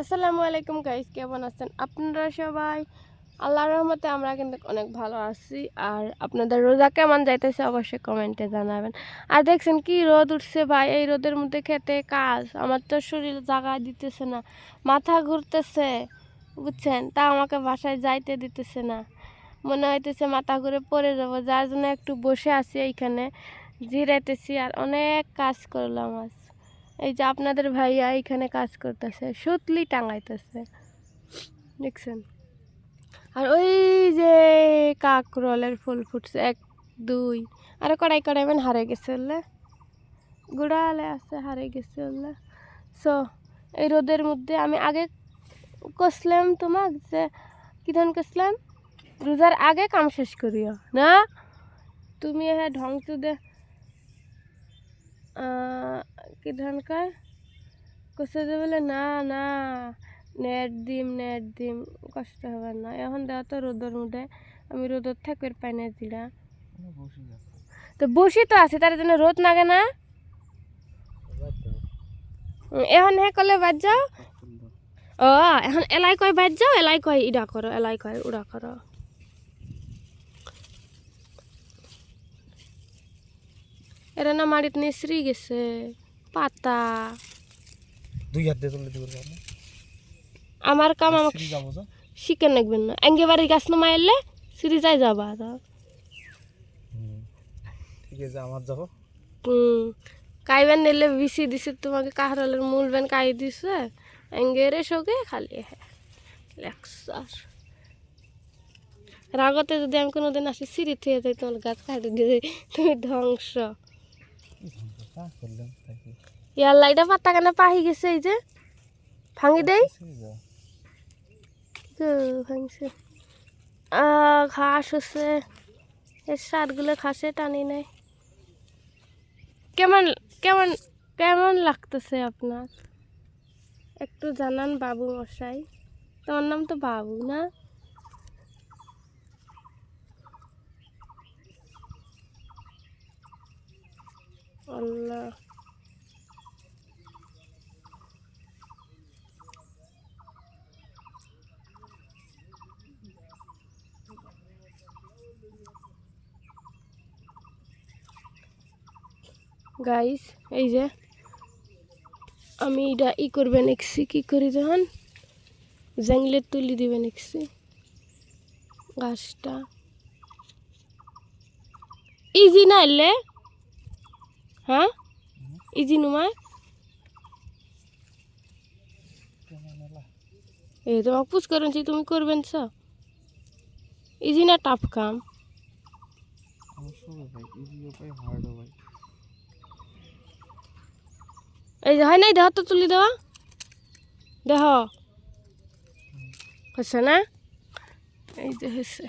আসসালামু আলাইকুম গাইস কেমন আছেন? আপনারা সবাই? আল্লাহর রহমতে আমরা কিন্তু অনেক ভালো আছি। আর আপনাদের রোজা কেমন যাইতেছে অবশ্যই কমেন্টে জানাবেন। আর দেখছেন কি রোদ উঠছে ভাই, এই রোদের মধ্যে খেতে কাজ। আমার তো শরীর জাগা দিতেছে না, মাথা ঘুরতেছে, বুঝছেন? তা আমাকে বাসায় যাইতে দিতেছে না। মনে হইতেছে মাথা ঘুরে পড়ে যাব, যার জন্য একটু বসে আছি এইখানে, জিরাইতেছি আর অনেক কাজ করলাম আজ। এই যে আপনাদের ভাইয়া এখানে কাজ করতেছে সুতলি টাঙাইতেছে। দেখছেন? আর ওই যে কাকরলের ফুল ফুটছে এক দুই। আর কড়াই কড়াই মানে হারে গেছে বললে গুড়ালে আছে হারে গেছে বললে সো এই রোদের মধ্যে আমি আগে কষলাম তোমাক যে কি ধান কষলাম রোজার আগে কাম শেষ করিও না? তুমি হ্যাঁ ধ্বংস দে আহ, কি ধান কয় কষে যে বলে না না নেট দিম নেট দিম কষ্ট হবে না। এখন দেওয়া তো রোদর মধ্যে আমি রোদর থাকবে পাই না জিরা। তো বসি তো আছে তার জন্য রোদ লাগে না। এখন হে কলে বাদ যাও। ও এখন এলাই কয় বাদ যাও এলাই কয় ইডা করো এলাই কয় উড়া করো। এরা না মাড়িত নিসরি গেছে। পাতা। দুই হাত দিয়ে তুলে দিবে আমার কাম আমাকে শিখে নাকবেন না। এঙ্গে বাড়ির গাছ নমাই এলে সিঁড়ি যাই যাবা ঠিক আছে আমার যাব। হুম। কাইবেন নিলে বিসি দিছে তোমাকে কাহরালের মূল বেন কাই দিছে। এঙ্গে রে সগে খালি হ্যাঁ লেকচার রাগতে যদি আমি কোনোদিন আসি সিঁড়ি থেকে যাই তোমার গাছ কাটি দিয়ে তুমি ধ্বংস। ইয়ার লাইটা পাতা কেন পাহি গেছে এই যে। ভাঙি দেই। ভাঙছে। ঘাস হচ্ছে এর সারগুলো ঘাসে টানি নাই। কেমন কেমন কেমন লাগতেছে আপনার? একটু জানান বাবু মশাই। তোমার নাম তো বাবু না? আল্লাহ। গাইস এই যে আমি এটা ই করবে নেক্সি কি করি যখন জঙ্গলের তুলি দিবে নেক্সি গাছটা। ইজি না এলে? হ্যাঁ? ইজি নুমায় এ তোমাকে পুষ করেন তুমি করবেন স। ইজি না টাফ কাম? এই যে হয় নাই দেহ তো তুলি দেওয়া। দেহ। হচ্ছে না? এই যে হয়েছে।